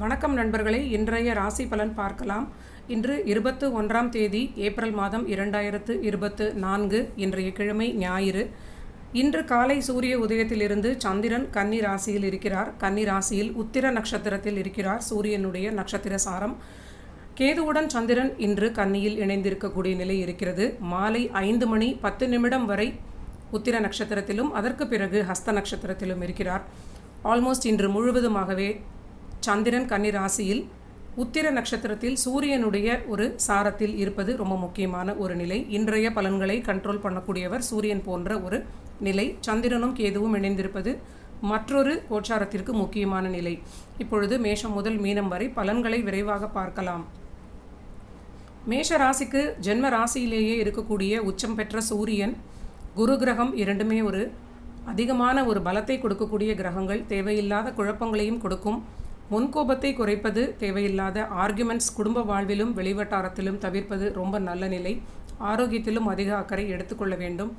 வணக்கம் நண்பர்களே இன்றைய ராசி பலன் பார்க்கலாம். இன்று இருபத்து ஒன்றாம் தேதி ஏப்ரல் மாதம் இரண்டாயிரத்து இருபத்து நான்கு இன்றைய கிழமை ஞாயிறு. இன்று காலை சூரிய உதயத்திலிருந்து சந்திரன் கன்னி ராசியில் இருக்கிறார். கன்னி ராசியில் உத்திர நட்சத்திரத்தில் இருக்கிறார். சூரியனுடைய நட்சத்திர சாரம். கேதுவுடன் சந்திரன் இன்று கன்னியில் இணைந்திருக்கக்கூடிய நிலை இருக்கிறது. மாலை ஐந்து மணி பத்து நிமிடம் வரை உத்திர நட்சத்திரத்திலும் அதற்கு பிறகு ஹஸ்த நட்சத்திரத்திலும் இருக்கிறார். ஆல்மோஸ்ட் இன்று முழுவதுமாகவே சந்திரன் கன்னி ராசியில் உத்திர நட்சத்திரத்தில் சூரியனுடைய ஒரு சாரத்தில் இருப்பது ரொம்ப முக்கியமான ஒரு நிலை. இன்றைய பலன்களை கண்ட்ரோல் பண்ணக்கூடியவர் சூரியன் போன்ற ஒரு நிலை. சந்திரனும் கேதுவும் இணைந்திருப்பது மற்றொரு கோச்சாரத்திற்கு முக்கியமான நிலை. இப்பொழுது மேஷம் முதல் மீனம் வரை பலன்களை விரைவாக பார்க்கலாம். மேஷ ராசிக்கு ஜென்ம ராசியிலேயே இருக்கக்கூடிய உச்சம் பெற்ற சூரியன் குரு கிரகம் இரண்டுமே ஒரு அதிகமான ஒரு பலத்தை கொடுக்கக்கூடிய கிரகங்கள். தேவையில்லாத குழப்பங்களையும் கொடுக்கும். முன்கோபத்தை குறைப்பது தேவையில்லாத ஆர்குமெண்ட்ஸ் குடும்ப வாழ்விலும் வெளிவட்டாரத்திலும் தவிர்ப்பது ரொம்ப நல்ல நிலை. ஆரோக்கியத்திலும் அதிக அக்கறை எடுத்துக்கொள்ள வேண்டும்.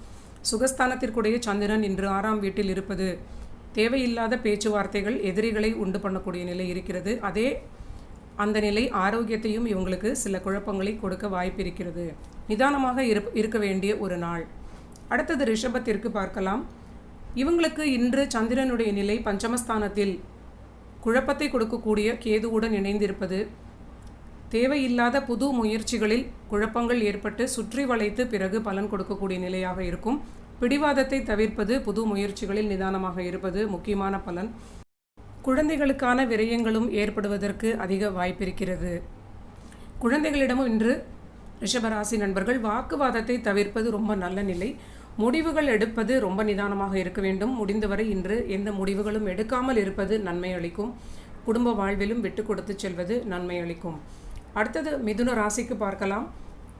சுகஸ்தானத்திற்குடைய சந்திரன் இன்று ஆறாம் வீட்டில் இருப்பது. தேவையில்லாத பேச்சுவார்த்தைகள் எதிரிகளை உண்டு பண்ணக்கூடிய நிலை இருக்கிறது. அதே அந்த நிலை ஆரோக்கியத்தையும் இவங்களுக்கு சில குழப்பங்களை கொடுக்க வாய்ப்பு இருக்கிறது. நிதானமாக இருப் இருக்க வேண்டிய ஒரு நாள். அடுத்தது ரிஷபத்திற்கு பார்க்கலாம். இவங்களுக்கு இன்று சந்திரனுடைய நிலை பஞ்சமஸ்தானத்தில் குழப்பத்தை கொடுக்கக்கூடிய கேதுவுடன் இணைந்திருப்பது. தேவையில்லாத புது முயற்சிகளில் குழப்பங்கள் ஏற்பட்டு சுற்றி வளைத்து பிறகு பலன் கொடுக்கக்கூடிய நிலையாக இருக்கும். பிடிவாதத்தை தவிர்ப்பது புது முயற்சிகளில் நிதானமாக இருப்பது முக்கியமான பலன். குழந்தைகளுக்கான விரயங்களும் ஏற்படுவதற்கு அதிக வாய்ப்பிருக்கிறது. குழந்தைகளிடமும் இன்று ரிஷபராசி நண்பர்கள் வாக்குவாதத்தை தவிர்ப்பது ரொம்ப நல்ல நிலை. முடிவுகள் எடுப்பது ரொம்ப நிதானமாக இருக்க வேண்டும். முடிந்தவரை இன்று எந்த முடிவுகளும் எடுக்காமல் இருப்பது நன்மை அளிக்கும். குடும்ப வாழ்விலும் விட்டு கொடுத்து செல்வது நன்மை அளிக்கும். அடுத்தது மிதுன ராசிக்கு பார்க்கலாம்.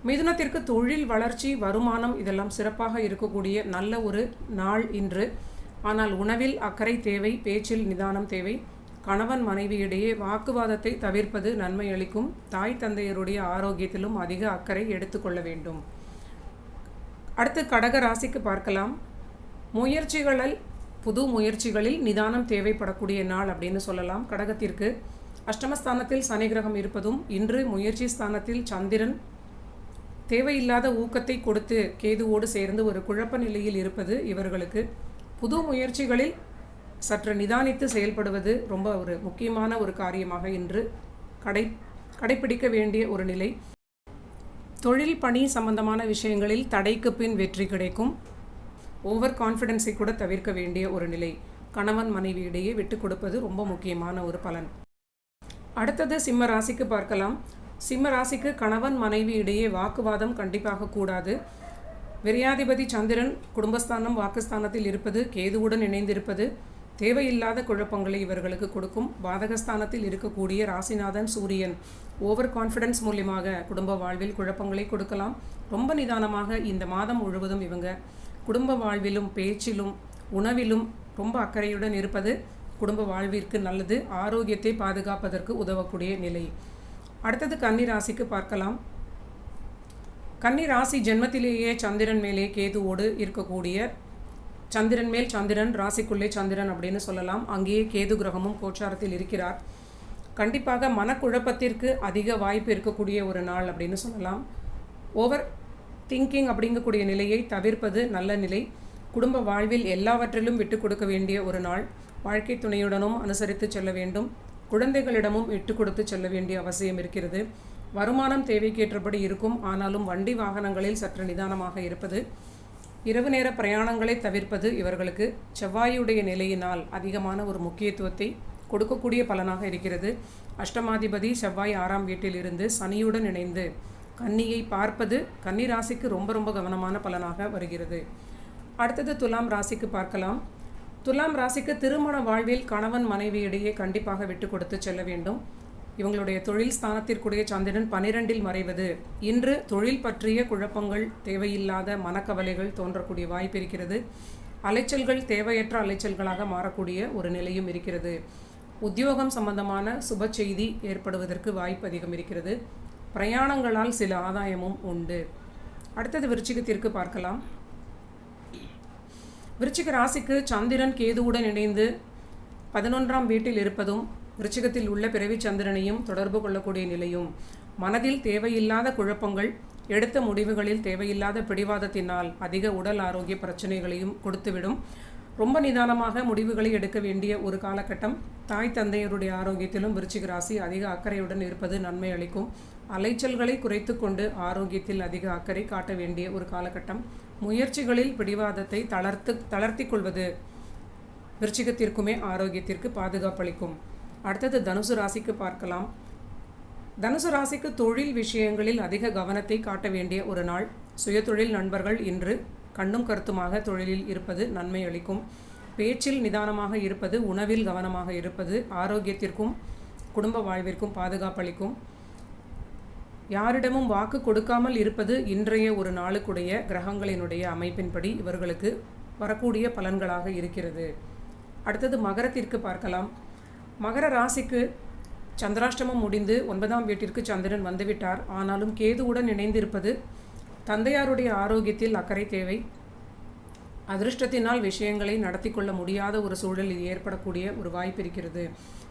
மிதுனத்திற்கு தொழில் வளர்ச்சி வருமானம் இதெல்லாம் சிறப்பாக இருக்கக்கூடிய நல்ல ஒரு நாள் இன்று. ஆனால் உணவில் அக்கறை தேவை பேச்சில் நிதானம் தேவை. கணவன் மனைவியிடையே வாக்குவாதத்தை தவிர்ப்பது நன்மை அளிக்கும். தாய் தந்தையருடைய ஆரோக்கியத்திலும் அதிக அக்கறை எடுத்துக்கொள்ள வேண்டும். அடுத்து கடக ராசிக்கு பார்க்கலாம். முயற்சிகளில் புது முயற்சிகளில் நிதானம் தேவைப்படக்கூடிய நாள் அப்படின்னு சொல்லலாம். கடகத்திற்கு அஷ்டமஸ்தானத்தில் சனி கிரகம் இருப்பதும் இன்று முயற்சி ஸ்தானத்தில் சந்திரன் தேவையில்லாத ஊக்கத்தை கொடுத்து கேதுவோடு சேர்ந்து ஒரு குழப்ப நிலையில் இருப்பது இவர்களுக்கு. புது முயற்சிகளில் சற்று நிதானித்து செயல்படுவது ரொம்ப ஒரு முக்கியமான ஒரு காரியமாக இன்று கடை கடைபிடிக்க வேண்டிய ஒரு நிலை. தொழில் பணி சம்பந்தமான விஷயங்களில் தடைக்கு பின் வெற்றி கிடைக்கும். ஓவர் கான்ஃபிடென்ஸை கூட தவிர்க்க வேண்டிய ஒரு நிலை. கணவன் மனைவியிடையே விட்டு கொடுப்பது ரொம்ப முக்கியமான ஒரு பலன். அடுத்தது சிம்ம ராசிக்கு பார்க்கலாம். சிம்ம ராசிக்கு கணவன் மனைவி இடையே வாக்குவாதம் கண்டிப்பாக கூடாது. விரையாதிபதி சந்திரன் குடும்பஸ்தானம் வாக்குஸ்தானத்தில் இருப்பது கேதுவுடன் இணைந்திருப்பது தேவையில்லாத குழப்பங்களை இவர்களுக்கு கொடுக்கும் பாதகஸ்தானத்தில் இருக்கக்கூடிய ராசிநாதன் சூரியன். ஓவர் கான்ஃபிடன்ஸ் மூலியமாக குடும்ப வாழ்வில் குழப்பங்களை கொடுக்கலாம். ரொம்ப நிதானமாக இந்த மாதம் முழுவதும் இவங்க குடும்ப வாழ்விலும் பேச்சிலும் உணவிலும் ரொம்ப அக்கறையுடன் இருப்பது குடும்ப வாழ்விற்கு நல்லது. ஆரோக்கியத்தை பாதுகாப்பதற்கு உதவக்கூடிய நிலை. அடுத்தது கன்னி ராசிக்கு பார்க்கலாம். கன்னி ராசி ஜென்மத்திலேயே சந்திரன் மேலே கேதுவோடு இருக்கக்கூடிய சந்திரன் மேல் சந்திரன் ராசிக்குள்ளே சந்திரன் அப்படின்னு சொல்லலாம். அங்கேயே கேது கிரகமும் கோச்சாரத்தில் இருக்கிறார். கண்டிப்பாக மனக்குழப்பத்திற்கு அதிக வாய்ப்பு இருக்கக்கூடிய ஒரு நாள் அப்படின்னு சொல்லலாம். ஓவர் திங்கிங் அப்படிங்கக்கூடிய நிலையை தவிர்ப்பது நல்ல நிலை. குடும்ப வாழ்வில் எல்லாவற்றிலும் விட்டு கொடுக்க வேண்டிய ஒரு நாள். வாழ்க்கை துணையுடனும் அனுசரித்து செல்ல வேண்டும். குழந்தைகளிடமும் விட்டு கொடுத்து செல்ல வேண்டிய அவசியம் இருக்கிறது. வருமானம் தேவைக்கேற்றபடி இருக்கும். ஆனாலும் வண்டி வாகனங்களில் சற்று நிதானமாக இருப்பது. இரவு நேர பிரயாணங்களை தவிர்ப்பது இவர்களுக்கு செவ்வாயுடைய நிலையினால் அதிகமான ஒரு முக்கியத்துவத்தை கொடுக்கக்கூடிய பலனாக இருக்கிறது. அஷ்டமாதிபதி செவ்வாய் ஆறாம் வீட்டில் இருந்து சனியுடன் இணைந்து கன்னியை பார்ப்பது கன்னி ராசிக்கு ரொம்ப ரொம்ப கவனமான பலனாக வருகிறது. அடுத்தது துலாம் ராசிக்கு பார்க்கலாம். துலாம் ராசிக்கு திருமண வாழ்வில் கணவன் மனைவியிடையே கண்டிப்பாக விட்டு கொடுத்து செல்ல வேண்டும். இவங்களுடைய தொழில் ஸ்தானத்திற்குடைய சந்திரன் பனிரெண்டில் மறைவது. இன்று தொழில் பற்றிய குழப்பங்கள் தேவையில்லாத மனக்கவலைகள் தோன்றக்கூடிய வாய்ப்பு இருக்கிறது. அலைச்சல்கள் தேவையற்ற அலைச்சல்களாக மாறக்கூடிய ஒரு நிலையும் இருக்கிறது. உத்தியோகம் சம்பந்தமான சுப செய்தி ஏற்படுவதற்கு வாய்ப்பு அதிகம் இருக்கிறது. பிரயாணங்களால் சில ஆதாயமும் உண்டு. அடுத்தது விருச்சிகத்திற்கு பார்க்கலாம். விருச்சிக ராசிக்கு சந்திரன் கேதுவுடன் இணைந்து பதினொன்றாம் வீட்டில் இருப்பதும் விருச்சிகத்தில் உள்ள பிறவி சந்திரனையும் தொடர்பு கொள்ளக்கூடிய நிலையும் மனதில் தேவையில்லாத குழப்பங்கள் எடுத்த முடிவுகளில் தேவையில்லாத பிடிவாதத்தினால் அதிக உடல் ஆரோக்கிய பிரச்சனைகளையும் கொடுத்துவிடும். ரொம்ப நிதானமாக முடிவுகளை எடுக்க வேண்டிய ஒரு காலகட்டம். தாய் தந்தையருடைய ஆரோக்கியத்திலும் விருச்சிக ராசி அதிக அக்கறையுடன் இருப்பது நன்மை அளிக்கும். அலைச்சல்களை குறைத்து கொண்டு ஆரோக்கியத்தில் அதிக அக்கறை காட்ட வேண்டிய ஒரு காலகட்டம். முயற்சிகளில் பிடிவாதத்தை தளர்த்து தளர்த்தி கொள்வது விருச்சிகத்திற்குமே ஆரோக்கியத்திற்கு பாதுகாப்பளிக்கும் அடுத்தது தனுசு ராசிக்கு பார்க்கலாம். தனுசு ராசிக்கு தொழில் விஷயங்களில் அதிக கவனத்தை காட்ட வேண்டிய ஒரு நாள். சுயதொழில் நண்பர்கள் இன்று கண்ணும் கருத்துமாக தொழிலில் இருப்பது நன்மை அளிக்கும். பேச்சில் நிதானமாக இருப்பது உணவில் கவனமாக இருப்பது ஆரோக்கியத்திற்கும் குடும்ப வாழ்விற்கும் பாதுகாப்பளிக்கும் யாரிடமும் வாக்கு கொடுக்காமல் இருப்பது இன்றைய ஒரு நாளுக்குடைய கிரகங்களினுடைய அமைப்பின்படி இவர்களுக்கு வரக்கூடிய பலன்களாக இருக்கிறது. அடுத்தது மகரத்திற்கு பார்க்கலாம். மகர ராசிக்கு சந்திராஷ்டமம் முடிந்து ஒன்பதாம் வீட்டிற்கு சந்திரன் வந்துவிட்டார். ஆனாலும் கேதுவுடன் இணைந்திருப்பது தந்தையாருடைய ஆரோக்கியத்தில் அக்கறை தேவை. அதிருஷ்டத்தினால் விஷயங்களை நடத்தி கொள்ள முடியாத ஒரு சூழல் ஏற்படக்கூடிய ஒரு வாய்ப்பு இருக்கிறது.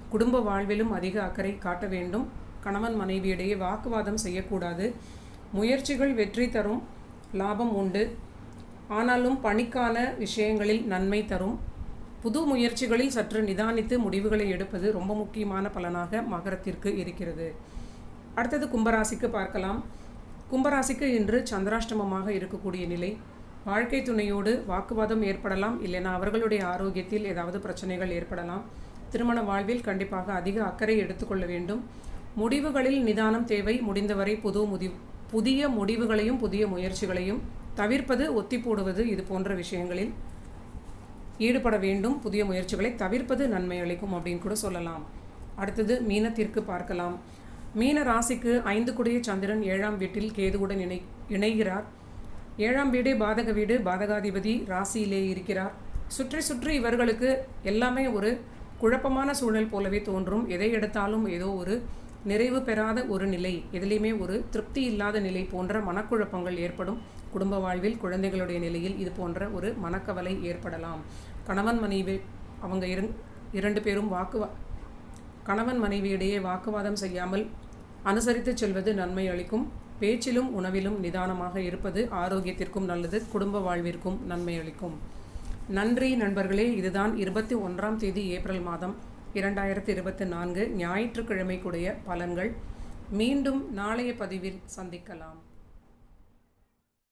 குடும்ப வாழ்விலும் அதிக அக்கறை காட்ட வேண்டும். கணவன் மனைவியிடையே வாக்குவாதம் செய்யக்கூடாது. முயற்சிகள் வெற்றி தரும் லாபம் உண்டு. ஆனாலும் பணிக்கான விஷயங்களில் நன்மை தரும். புது முயற்சிகளில் சற்று நிதானித்து முடிவுகளை எடுப்பது ரொம்ப முக்கியமான பலனாக மகரத்திற்கு இருக்கிறது. அடுத்தது கும்பராசிக்கு பார்க்கலாம். கும்பராசிக்கு இன்று சந்திராஷ்டமமாக இருக்கக்கூடிய நிலை. வாழ்க்கை துணையோடு வாக்குவாதம் ஏற்படலாம் இல்லைனா அவர்களுடைய ஆரோக்கியத்தில் ஏதாவது பிரச்சனைகள் ஏற்படலாம். திருமண வாழ்வில் கண்டிப்பாக அதிக அக்கறை எடுத்துக்கொள்ள வேண்டும். முடிவுகளில் நிதானம் தேவை. முடிந்தவரை புது முதி புதிய முடிவுகளையும் புதிய முயற்சிகளையும் தவிர்ப்பது ஒத்தி போடுவது இது போன்ற விஷயங்களில் ஈடுபட வேண்டும் புதிய முயற்சிகளை தவிர்ப்பது நன்மை அளிக்கும் அப்படின்னு கூட சொல்லலாம். அடுத்தது மீனத்திற்கு பார்க்கலாம். மீன ராசிக்கு ஐந்து குடைய சந்திரன் ஏழாம் வீட்டில் கேதுவுடன் இணை இணைகிறார். ஏழாம் வீடு பாதக வீடு பாதகாதிபதி ராசியிலே இருக்கிறார். சுற்றி சுற்றி இவர்களுக்கு எல்லாமே ஒரு குழப்பமான சூழல் போலவே தோன்றும். எதை எடுத்தாலும் ஏதோ ஒரு நிறைவு பெறாத ஒரு நிலை எதிலையுமே ஒரு திருப்தி இல்லாத நிலை போன்ற மனக்குழப்பங்கள் ஏற்படும். குடும்ப வாழ்வில் குழந்தைகளுடைய நிலையில் இது போன்ற ஒரு மனக்கவலை ஏற்படலாம். கணவன் மனைவி அவங்க இரு இரண்டு பேரும் வாக்குவா கணவன் மனைவியிடையே வாக்குவாதம் செய்யாமல் அனுசரித்து செல்வது நன்மை அளிக்கும். பேச்சிலும் உணவிலும் நிதானமாக இருப்பது ஆரோக்கியத்திற்கும் நல்லது குடும்ப வாழ்விற்கும் நன்மை அளிக்கும். நன்றி நண்பர்களே இதுதான் இருபத்தி ஒன்றாம் தேதி ஏப்ரல் மாதம் இரண்டாயிரத்தி இருபத்தி நான்கு ஞாயிற்றுக்கிழமைக்குடைய பலன்கள். மீண்டும் நாளைய பதிவில் சந்திக்கலாம்.